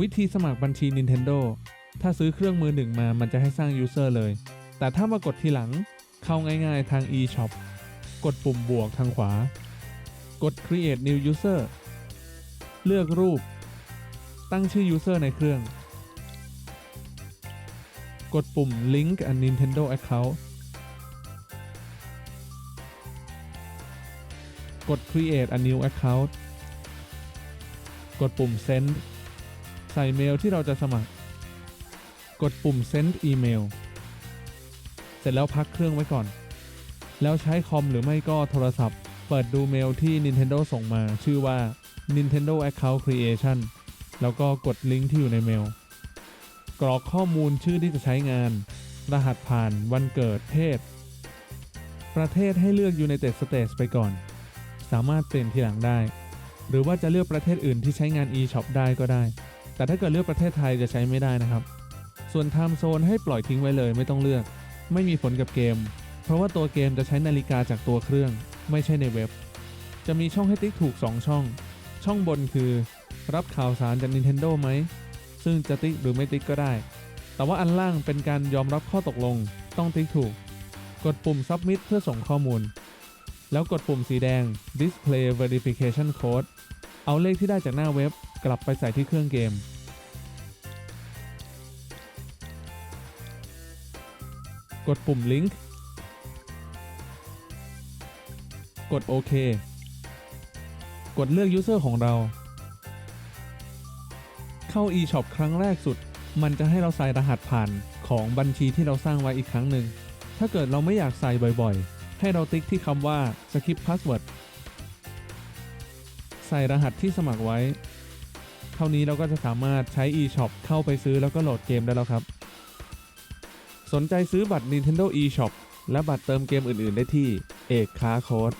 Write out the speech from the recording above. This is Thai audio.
วิธีสมัครบัญชี Nintendo ถ้าซื้อเครื่องมือหนึ่งมามันจะให้สร้าง User เลย แต่ถ้ามากดทีหลังเข้าง่ายๆทาง eShop กดปุ่มบวกทางขวา กด Create New User เลือกรูป ตั้งชื่อ User ในเครื่อง กดปุ่ม Link a Nintendo Account กด Create a New Account กดปุ่ม Send ใส่เมลที่เราจะสมัคร กดปุ่ม Send Email เสร็จแล้วพักเครื่องไว้ก่อน แล้วใช้คอมหรือไม่ก็โทรศัพท์ เปิดดูเมลที่ Nintendo ส่งมา ชื่อว่า Nintendo Account Creation แล้วก็กดลิงก์ที่อยู่ในเมล กรอกข้อมูลชื่อที่จะใช้งาน รหัสผ่านวันเกิดเพศ ประเทศให้เลือก United States ไปก่อน สามารถเปลี่ยนทีหลังได้ หรือว่าจะเลือกประเทศอื่นที่ใช้งาน eShop ได้ก็ได้ แต่ถ้าเกิดเลือกประเทศไทยจะใช้ไม่ได้นะครับ ส่วน Time Zone ให้ปล่อยทิ้งไว้เลยไม่ต้องเลือก ไม่มีผลกับเกม เพราะว่าตัวเกมจะใช้นาฬิกาจากตัวเครื่อง ไม่ใช่ในเว็บ จะมีช่องให้ติ๊กถูก 2 ช่อง ช่องบนคือ รับข่าวสารจาก Nintendo ไหม ซึ่งจะติ๊กหรือไม่ติ๊กก็ได้ แต่ว่าอันล่างเป็นการยอมรับข้อตกลง ต้องติ๊กถูก กดปุ่ม Submit เพื่อส่งข้อมูล แล้วกดปุ่มสีแดง Display Verification Code เอาเลขที่ได้จากหน้าเว็บกลับไปใส่ที่เครื่องเกม กดปุ่ม Link กดโอเค กดเลือก User ของเรา เข้า eShop ครั้งแรกสุด มันจะให้เราใส่รหัสผ่านของบัญชีที่เราสร้างไว้อีกครั้งหนึ่ง ถ้าเกิดเราไม่อยากใส่บ่อยๆ ให้เราติ๊กที่คำว่า skip password ใส่รหัสที่สมัครไว้ เท่านี้เราก็จะสามารถใช้ eShop เข้าไปซื้อแล้วก็โหลดเกมได้แล้วครับ สนใจซื้อบัตร Nintendo eShop และบัตรเติมเกมอื่น ๆ ได้ที่เอกค้าโค้ด